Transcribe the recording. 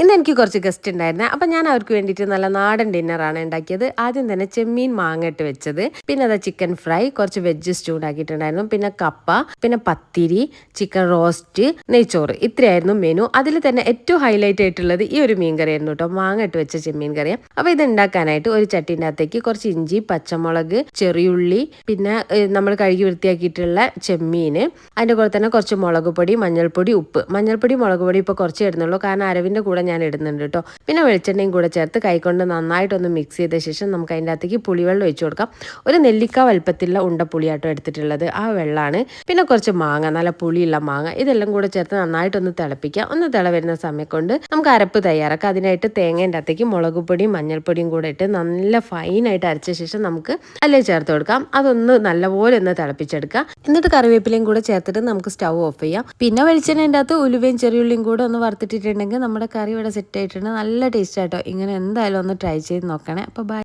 ഇന്ന് എനിക്ക് കുറച്ച് ഗസ്റ്റ് ഉണ്ടായിരുന്നേ. അപ്പം ഞാൻ അവർക്ക് വേണ്ടിയിട്ട് നല്ല നാടൻ ഡിന്നറാണ് ഉണ്ടാക്കിയത്. ആദ്യം തന്നെ ചെമ്മീൻ മാങ്ങ ഇട്ട് വെച്ചത്. പിന്നെ അതാ ചിക്കൻ ഫ്രൈ കുറച്ച് വെജ് സ്റ്റൂ ഉണ്ടാക്കിയിട്ടുണ്ടായിരുന്നു. പിന്നെ കപ്പ പിന്നെ പത്തിരി ചിക്കൻ റോസ്റ്റ് നെയ്ച്ചോറ്. ഇത്രയായിരുന്നു മെനു അതിൽ തന്നെ ഏറ്റവും ഹൈലൈറ്റ് ആയിട്ടുള്ളത് ഈ ഒരു മീൻ കറിയായിരുന്നു കേട്ടോ. മാങ്ങ ഇട്ട് വെച്ച ചെമ്മീൻ കറി. അപ്പോൾ ഇത് ഉണ്ടാക്കാനായിട്ട് ഒരു ചട്ടീന്റെ അകത്തേക്ക് കുറച്ച് ഇഞ്ചി പച്ചമുളക് ചെറിയുള്ളി പിന്നെ നമ്മൾ കഴുകി വൃത്തിയാക്കിയിട്ടുള്ള ചെമ്മീൻ. അതിന്റെ കൂടെ തന്നെ കുറച്ച് മുളക് പൊടി മഞ്ഞൾപ്പൊടി ഉപ്പ്. മഞ്ഞൾപ്പൊടി മുളക് പൊടി ഇപ്പോൾ കുറച്ച് ഇടുന്നുള്ളൂ. കാരണം അരവിന്റെ കൂടെ ഞാൻ ഇടുന്നുണ്ട് കേട്ടോ. പിന്നെ വെളിച്ചെണ്ണയും കൂടെ ചേർത്ത് കൈകൊണ്ട് നന്നായിട്ടൊന്ന് മിക്സ് ചെയ്ത ശേഷം നമുക്ക് അതിന്റെ അകത്തേക്ക് പുളിവെള്ളം ഒഴിച്ചു കൊടുക്കാം. ഒരു നെല്ലിക്ക വലുപ്പത്തിലുള്ള ഉണ്ടപ്പുളിയാട്ടോ എടുത്തിട്ടുള്ളത്. ആ വെള്ളമാണ് പിന്നെ കുറച്ച് മാങ്ങ നല്ല പുളിയുള്ള മാങ്ങ ഇതെല്ലാം കൂടെ ചേർത്ത് നന്നായിട്ടൊന്ന് തിളപ്പിക്കാം. ഒന്ന് തിള വരുന്ന സമയം കൊണ്ട് നമുക്ക് അരപ്പ് തയ്യാറാക്കാം. അതിനായിട്ട് തേങ്ങേന്റെ അകത്തേക്ക് മുളക് പൊടിയും മഞ്ഞൾപ്പൊടിയും കൂടെ ഇട്ട് നല്ല ഫൈനായിട്ട് അരച്ച ശേഷം നമുക്ക് അല്ലേ ചേർത്ത് കൊടുക്കാം. അതൊന്ന് നല്ലപോലെ ഒന്ന് തിളപ്പിച്ചെടുക്കുക എന്നിട്ട് കറിവേപ്പിലയും കൂടെ ചേർത്തിട്ട് നമുക്ക് സ്റ്റൗ ഓഫ് ചെയ്യാം. പിന്നെ വെളിച്ചെണ്ണേന്റെ അകത്ത് ഉലുവയും ചെറിയുള്ളിയും കൂടെ ഒന്ന് വറുത്തിട്ടിട്ടുണ്ടെങ്കിൽ നമ്മുടെ കറി ഇവിടെ സെറ്റ് ആയിട്ടുണ്ട്. നല്ല ടേസ്റ്റ് ആട്ടോ. ഇങ്ങനെ എന്തായാലും ഒന്ന് ട്രൈ ചെയ്ത് നോക്കണേ. അപ്പോൾ ബൈ